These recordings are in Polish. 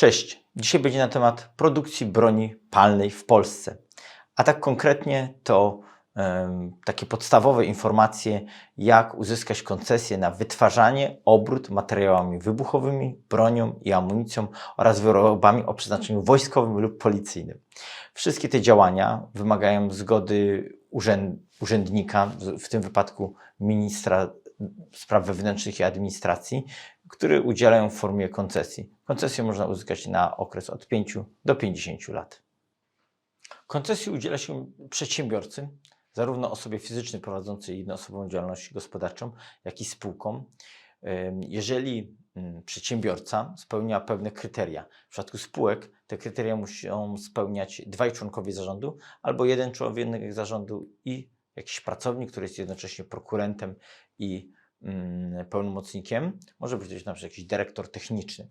Cześć. Dzisiaj będzie na temat produkcji broni palnej w Polsce. A tak konkretnie to em, takie podstawowe informacje, jak uzyskać koncesję na wytwarzanie, obrót materiałami wybuchowymi, bronią i amunicją oraz wyrobami o przeznaczeniu wojskowym lub policyjnym. Wszystkie te działania wymagają zgody urzęd, urzędnika, w tym wypadku ministra spraw wewnętrznych i administracji, który udzielają w formie koncesji. Koncesję można uzyskać na okres od 5 do 50 lat. Koncesji udziela się przedsiębiorcy, zarówno osobie fizycznej prowadzącej jednoosobową działalność gospodarczą, jak i spółkom. Jeżeli mm, przedsiębiorca spełnia pewne kryteria, w przypadku spółek te kryteria muszą spełniać dwaj członkowie zarządu albo jeden członek zarządu i jakiś pracownik, który jest jednocześnie prokurentem i pełnomocnikiem. Może być na przykład jakiś dyrektor techniczny.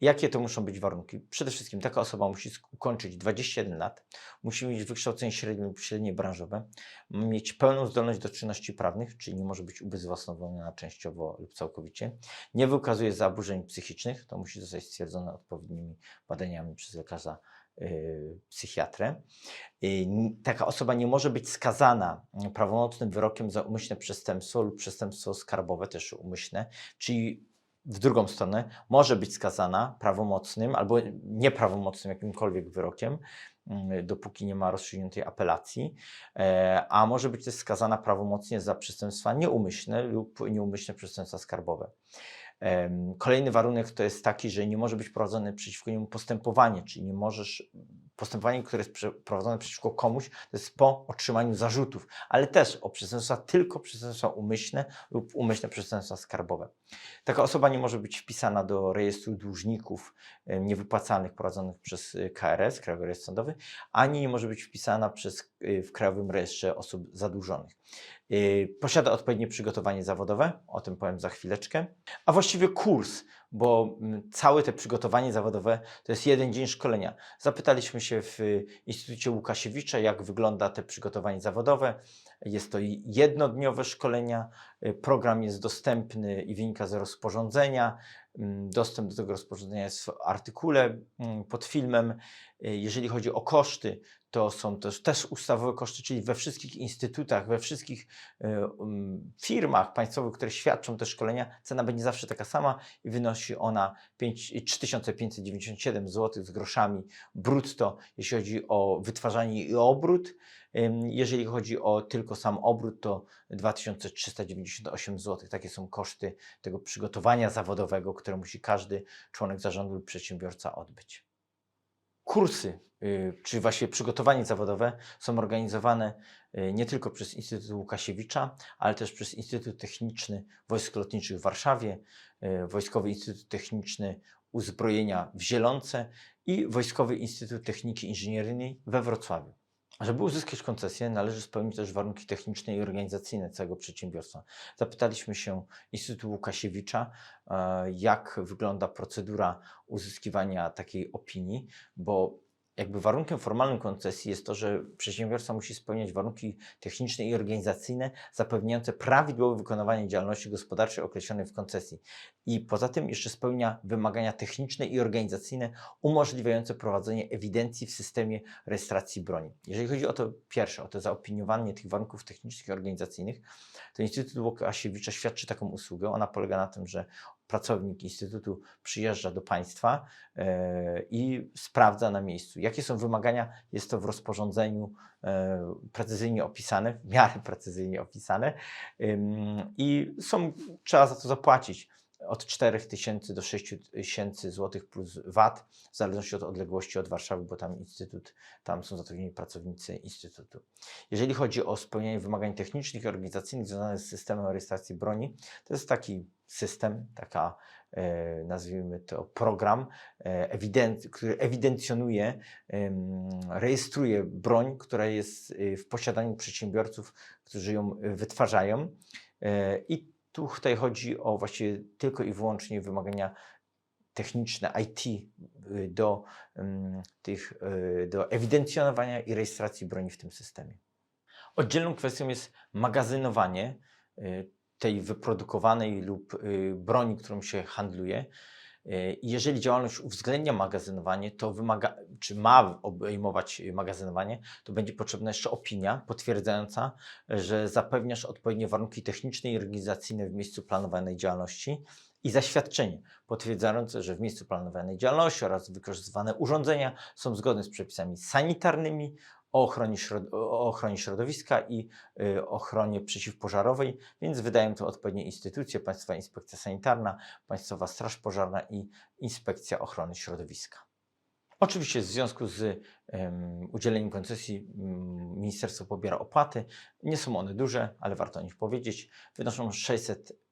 Jakie to muszą być warunki? Przede wszystkim taka osoba musi ukończyć 21 lat, musi mieć wykształcenie średnie lub średnie branżowe, mieć pełną zdolność do czynności prawnych, czyli nie może być ubezwłasnowolniona częściowo lub całkowicie, nie wykazuje zaburzeń psychicznych, to musi zostać stwierdzone odpowiednimi badaniami przez lekarza psychiatrę. Yy, n- Taka osoba nie może być skazana mm, prawomocnym wyrokiem za umyślne przestępstwo lub przestępstwo skarbowe, też umyślne, czyli w drugą stronę może być skazana prawomocnym albo nieprawomocnym jakimkolwiek wyrokiem, mm, dopóki nie ma rozstrzygniętej apelacji, e, a może być też skazana prawomocnie za przestępstwa nieumyślne lub nieumyślne przestępstwa skarbowe. Kolejny warunek to jest taki, że nie może być prowadzone przeciwko niemu postępowanie, czyli nie możesz, postępowanie, które jest prowadzone przeciwko komuś, to jest po otrzymaniu zarzutów, ale też o przestępstwa tylko przestępstwa umyślne lub umyślne przestępstwa skarbowe. Taka osoba nie może być wpisana do rejestru dłużników niewypłacanych prowadzonych przez e, KRS, Krajowy Rejestr Sądowy, ani nie może być wpisana przez, e, w Krajowym Rejestrze Osób Zadłużonych. E, Posiada odpowiednie przygotowanie zawodowe, o tym powiem za chwileczkę, a właściwie kurs, bo mm, całe te przygotowanie zawodowe to jest jeden dzień szkolenia. Zapytaliśmy się w y, Instytucie Łukasiewicza, jak wygląda te przygotowanie zawodowe. Jest to jednodniowe szkolenia, y, program jest dostępny i wynika z rozporządzenia. Mm, Dostęp do tego rozporządzenia jest w artykule mm, pod filmem. Y, Jeżeli chodzi o koszty, to są też, też ustawowe koszty, czyli we wszystkich instytutach, we wszystkich um, firmach państwowych, które świadczą te szkolenia, cena będzie zawsze taka sama i wynosi ona 5 3597 zł z groszami brutto, jeśli chodzi o wytwarzanie i obrót. Jeżeli chodzi o tylko sam obrót, to 2398 zł. Takie są koszty tego przygotowania zawodowego, które musi każdy członek zarządu lub przedsiębiorca odbyć. Kursy, czy właściwie przygotowanie zawodowe są organizowane y, nie tylko przez Instytut Łukasiewicza, ale też przez Instytut Techniczny Wojsk Lotniczych w Warszawie, y, Wojskowy Instytut Techniczny Uzbrojenia w Zielonce i Wojskowy Instytut Techniki Inżynieryjnej we Wrocławiu. Żeby uzyskać koncesję, należy spełnić też warunki techniczne i organizacyjne całego przedsiębiorstwa. Zapytaliśmy się Instytutu Łukasiewicza, e, jak wygląda procedura uzyskiwania takiej opinii, bo jakby warunkiem formalnym koncesji jest to, że przedsiębiorca musi spełniać warunki techniczne i organizacyjne zapewniające prawidłowe wykonywanie działalności gospodarczej określonej w koncesji. I poza tym jeszcze spełnia wymagania techniczne i organizacyjne umożliwiające prowadzenie ewidencji w systemie rejestracji broni. Jeżeli chodzi o to pierwsze, o to zaopiniowanie tych warunków technicznych i organizacyjnych, to Instytut Łukasiewicza świadczy taką usługę. Ona polega na tym, że pracownik Instytutu przyjeżdża do państwa e, i sprawdza na miejscu, jakie są wymagania. Jest to w rozporządzeniu e, precyzyjnie opisane, w miarę precyzyjnie opisane. I są, trzeba za to zapłacić od 4 tysięcy do 6 tysięcy złotych plus VAT, w zależności od odległości od Warszawy, bo tam instytut, tam są zatrudnieni pracownicy instytutu. Jeżeli chodzi o spełnianie wymagań technicznych i organizacyjnych związanych z systemem rejestracji broni, to jest taki system, taka e, nazwijmy to program, e, który ewidencjonuje, rejestruje broń, która jest e, w posiadaniu przedsiębiorców, którzy ją wytwarzają. I tu tutaj chodzi o właściwie tylko i wyłącznie wymagania techniczne IT y, do, ym, tych, y, do ewidencjonowania i rejestracji broni w tym systemie. Oddzielną kwestią jest magazynowanie y, tej wyprodukowanej lub broni, którą się handluje. I Jeżeli działalność uwzględnia magazynowanie, to wymaga, czy ma obejmować magazynowanie, to będzie potrzebna jeszcze opinia potwierdzająca, że zapewniasz odpowiednie warunki techniczne i organizacyjne w miejscu planowanej działalności i zaświadczenie potwierdzające, że w miejscu planowanej działalności oraz wykorzystywane urządzenia są zgodne z przepisami sanitarnymi, o ochronie, środowiska i y, ochronie przeciwpożarowej, więc wydają to odpowiednie instytucje, Państwowa Inspekcja Sanitarna, Państwowa Straż Pożarna i Inspekcja Ochrony Środowiska. Oczywiście w związku z em, udzieleniem koncesji mm, ministerstwo pobiera opłaty. Nie są one duże, ale warto o nich powiedzieć. Wynoszą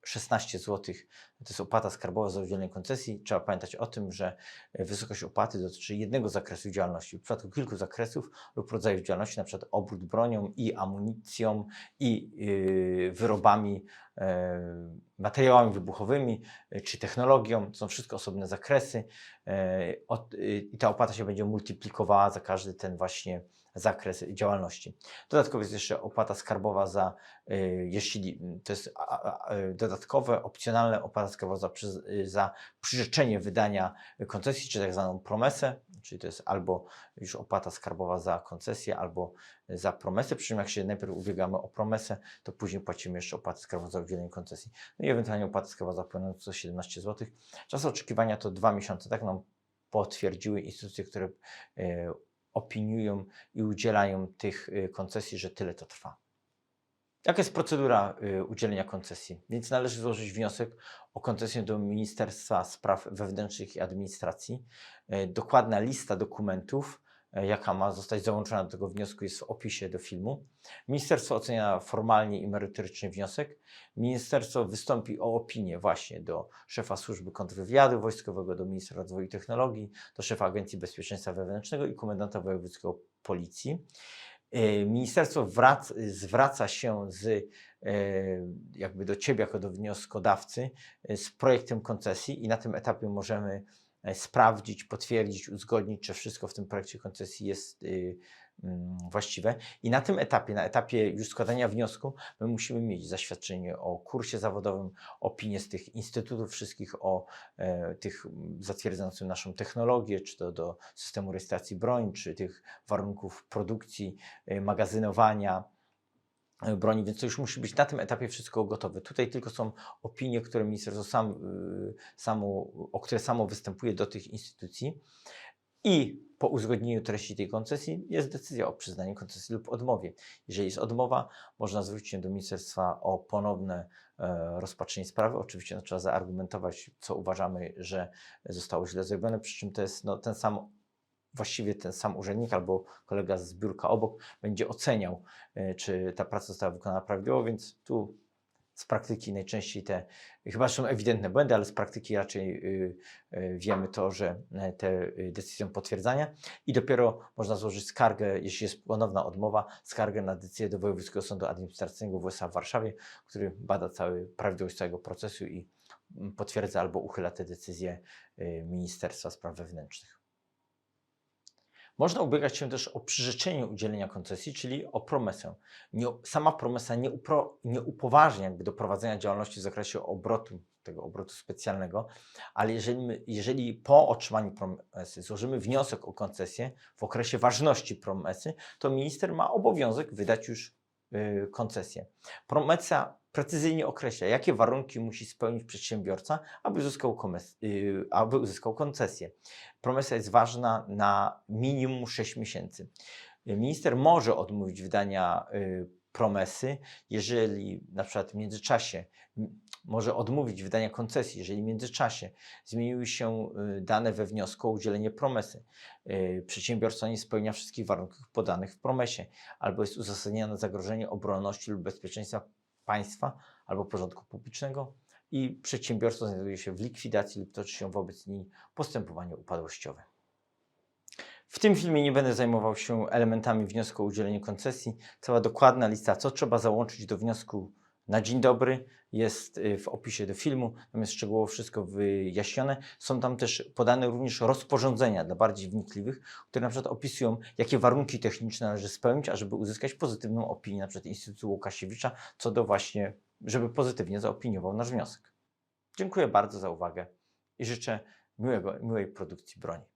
616 zł. To jest opłata skarbowa za udzielenie koncesji. Trzeba pamiętać o tym, że e, wysokość opłaty dotyczy jednego zakresu działalności. W przypadku kilku zakresów lub rodzajów działalności, przykład obrót bronią i amunicją i yy, wyrobami, e, materiałami wybuchowymi e, czy technologią, to są wszystko osobne zakresy e, od, y, i ta opłata się będzie multiplikowała za każdy ten właśnie zakres działalności. Dodatkowo jest jeszcze opłata skarbowa za, y, jeśli to jest a, dodatkowe, opcjonalne opłata skarbowa za, y, za przyrzeczenie wydania koncesji, czy tak zwaną promesę, czyli to jest albo już opłata skarbowa za koncesję, albo za promesę, przy czym jak się najpierw ubiegamy o promesę, to później płacimy jeszcze opłatę skarbową za udzielenie koncesji. No i ewentualnie opłata skarbowa za płynącą 17 zł. Czas oczekiwania to dwa miesiące, tak nam potwierdziły instytucje, które opiniują i udzielają tych e, koncesji, że tyle to trwa. Jaka jest procedura y, udzielenia koncesji? Więc należy złożyć wniosek o koncesję do Ministerstwa Spraw Wewnętrznych i Administracji. Y, Dokładna lista dokumentów, y, jaka ma zostać załączona do tego wniosku, jest w opisie do filmu. Ministerstwo ocenia formalnie i merytorycznie wniosek. Ministerstwo wystąpi o opinię właśnie do szefa Służby Kontrwywiadu Wojskowego, do ministra rozwoju i technologii, do szefa Agencji Bezpieczeństwa Wewnętrznego i komendanta wojewódzkiego Policji. E, Ministerstwo wrac, zwraca się z, e, jakby do Ciebie jako do wnioskodawcy e, z projektem koncesji i na tym etapie możemy e, sprawdzić, potwierdzić, uzgodnić, czy wszystko w tym projekcie koncesji jest y, mm, właściwe. I na tym etapie, na etapie już składania wniosku, my musimy mieć zaświadczenie o kursie zawodowym, opinię z tych instytutów wszystkich o e, tych zatwierdzających naszą technologię, czy to do systemu rejestracji broni, czy tych warunków produkcji, e, magazynowania e, broni, więc to już musi być na tym etapie wszystko gotowe. Tutaj tylko są opinie, które ministerstwo sam, y, samo, o które samo występuje do tych instytucji i po uzgodnieniu treści tej koncesji jest decyzja o przyznaniu koncesji lub odmowie. Jeżeli jest odmowa, można zwrócić się do ministerstwa o ponowne e, rozpatrzenie sprawy. Oczywiście no, trzeba zaargumentować, co uważamy, że zostało źle zrobione, przy czym to jest no, ten sam właściwie ten sam urzędnik albo kolega z biurka obok będzie oceniał, e, czy ta praca została wykonana prawidłowo, więc tu z praktyki najczęściej te, chyba są ewidentne błędy, ale z praktyki raczej y, y, wiemy to, że e, te y, decyzje są potwierdzania i dopiero można złożyć skargę, jeśli jest ponowna odmowa, skargę na decyzję do Wojewódzkiego Sądu Administracyjnego w w Warszawie, który bada cały prawidłowość całego procesu i mm, potwierdza albo uchyla te decyzje Ministerstwa Spraw Wewnętrznych. Można ubiegać się też o przyrzeczenie udzielenia koncesji, czyli o promesę. Nie, sama promesa nie, upro, nie upoważnia jakby do prowadzenia działalności w zakresie obrotu, tego obrotu specjalnego, ale jeżeli, jeżeli po otrzymaniu promesy złożymy wniosek o koncesję w okresie ważności promesy, to minister ma obowiązek wydać już y, koncesję. Promesa precyzyjnie określa, jakie warunki musi spełnić przedsiębiorca, aby uzyskał, komes- y, aby uzyskał koncesję. Promesa jest ważna na minimum 6 miesięcy. Minister może odmówić wydania y, promesy, jeżeli na przykład w międzyczasie może odmówić wydania koncesji, jeżeli w międzyczasie zmieniły się y, dane we wniosku o udzielenie promesy. Y, Przedsiębiorca nie spełnia wszystkich warunków podanych w promesie, albo jest uzasadnione zagrożenie obronności lub bezpieczeństwa państwa albo porządku publicznego i przedsiębiorca znajduje się w likwidacji lub toczy się wobec niej postępowanie upadłościowe. W tym filmie nie będę zajmował się elementami wniosku o udzielenie koncesji. Cała dokładna lista, co trzeba załączyć do wniosku na dzień dobry, jest y, w opisie do filmu, tam jest szczegółowo wszystko wyjaśnione. Są tam też podane również rozporządzenia dla bardziej wnikliwych, które na przykład opisują, jakie warunki techniczne należy spełnić, ażeby uzyskać pozytywną opinię na przykład Instytutu Łukasiewicza, co do właśnie, żeby pozytywnie zaopiniował nasz wniosek. Dziękuję bardzo za uwagę i życzę miłego, miłej produkcji broni.